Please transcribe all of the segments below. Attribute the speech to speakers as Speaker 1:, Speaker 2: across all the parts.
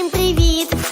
Speaker 1: Всім привіт!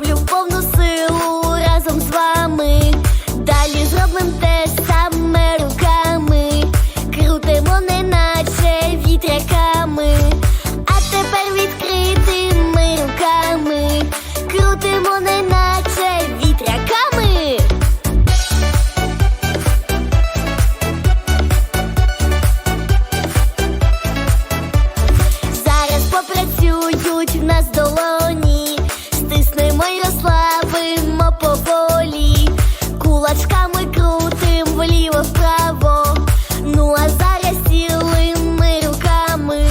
Speaker 1: Роблю в повну силу разом з вами. Далі зробим те саме руками, крутимо, неначе вітряками. А тепер відкритими руками, крутимо, неначе вітряками. Зараз попрацюють в нас долоні, вліво вправо. Ну а зараз цілими руками,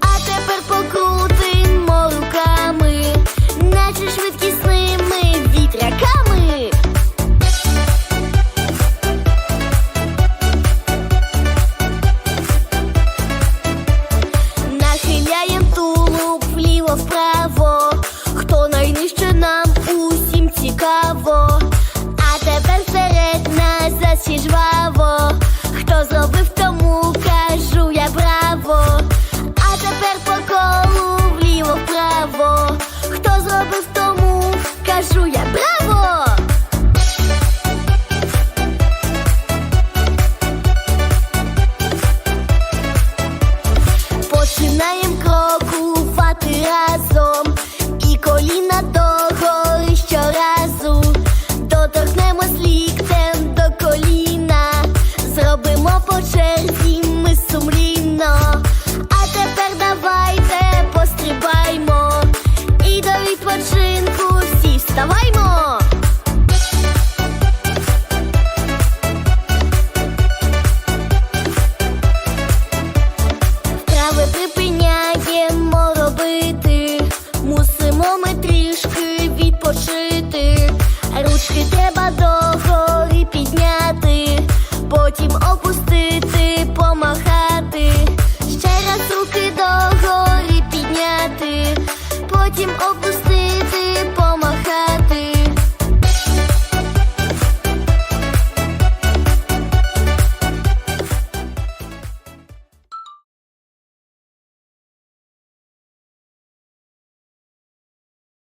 Speaker 1: а тепер покрутимо руками, наче швидкісними вітряками. Нахиляєм тулуб вліво вправо. Хто найнижче нам усім цікаво. Всі жваво. Хто зробив тому, кажу я браво. А тепер по колу вліво вправо. Хто зробив тому, кажу я сумлінно. А